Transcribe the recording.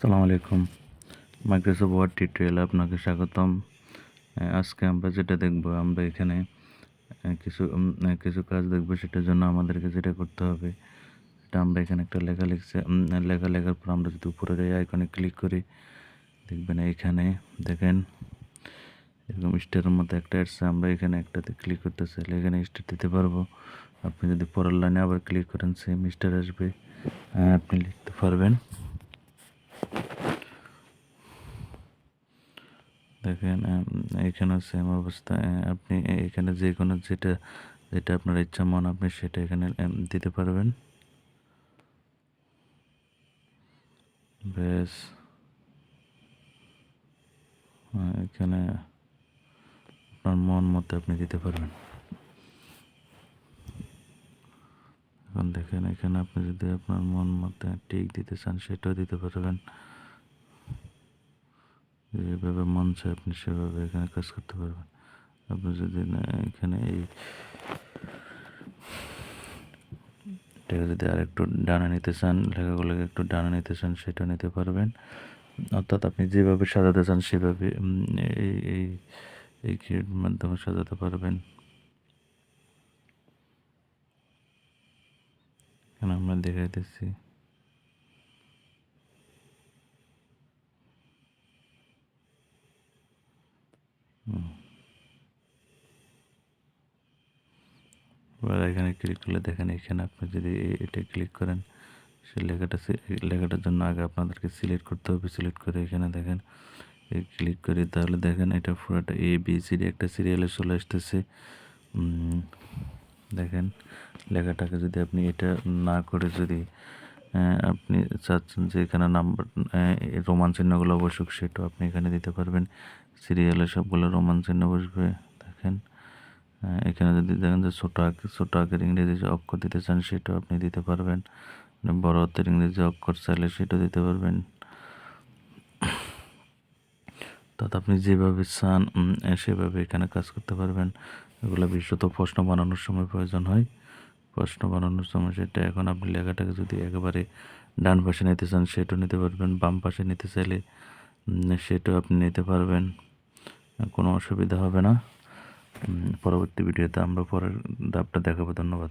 সালাম আলাইকুম। Microsoft word টিউটোরিয়ালে আপনাকে স্বাগতম। আজকে আমরা যেটা দেখব, আমরা এখানে কিছু কিছু কাজ দেখব, সেটার জন্য আমাদেরকে যেটা করতে হবে এটা আমরা এখানে একটা লেখা লিখছে লেখা লেখার পর আমরা যদি উপরের এই আইকনে ক্লিক করি, দেখবেন এখানে, দেখেন, এরকম স্টারের মতো একটা আসছে, আমরা এখানে একটাতে ক্লিক করতে চাইলে এখানে স্টার দিতে পারব। আপনি যদি পরের লাইনে আবার ক্লিক করেন সেম স্টার আসবে আপনি লিখতে পারবেন। দেখেন এখানে সেম অবস্থা আপনি এখানে যে কোনো যেটা যেটা আপনার ইচ্ছা, মন আপনি সেটা এখানে দিতে পারবেন। বেশ। এখানে আপনার মন মতো আপনি দিতে পারবেন। এখন দেখেন, এখানে আপনি যদি আপনার মন মতো টিক দিতে চান, সেটাও দিতে পারবেন। যেভাবে মন চায় আপনি সেভাবে এখানে কাজ করতে পারবেন। আপনি যদি না এখানে এই এটাকে যদি আর একটু ডানা নিতে চান, লেখাগুলোকে একটু ডানা নিতে চান, সেটা নিতে পারবেন। অর্থাৎ আপনি যেভাবে সাজাতে চান, সেভাবে এই এই এই কির মাধ্যমে সাজাতে পারবেন। এখানে আমরা দেখাইতেছি। এবার এখানে ক্লিক করলে দেখেন এখানে আপনি যদি এটা ক্লিক করেন, সে লেখাটা লেখাটার জন্য আগে আপনাদেরকে সিলেক্ট করতে হবে। সিলেক্ট করে এখানে দেখেন ক্লিক করি, তাহলে দেখেন এটা পুরোটা এ বি সি ডি একটা সিরিয়ালে চলে আসতেছে। দেখেন, লেখাটাকে যদি আপনি এটা না করে যদি আপনি চাচ্ছেন যে এখানে নাম্বার রোমান চিহ্নগুলো বসুক, সেটাও আপনি এখানে দিতে পারবেন। সিরিয়ালে সবগুলো রোমান চিহ্ন বসবে, দেখেন। এখানে যদি দেখেন যে ছোটো আঁক, ছোটো আঁকের ইংরেজি যে অক্ষর দিতে চান, সেটাও আপনি দিতে পারবেন। মানে বড় হাতের ইংরেজি অক্ষর চাইলে সেটাও দিতে পারবেন। অর্থাৎ আপনি যেভাবে চান সেভাবে এখানে কাজ করতে পারবেন। এগুলো বিশেষত প্রশ্ন বানানোর সময় প্রয়োজন হয়। প্রশ্ন বানানোর সময় সেটা এখন আপনি লেখাটাকে যদি একেবারে ডান পাশে নিতে চান সেটাও নিতে পারবেন। বাম পাশে নিতে চাইলে সেটাও আপনি নিতে পারবেন। কোনো অসুবিধা হবে না। পরবর্তী ভিডিওতে আমরা পরের ধাপটা দেখাবো। ধন্যবাদ।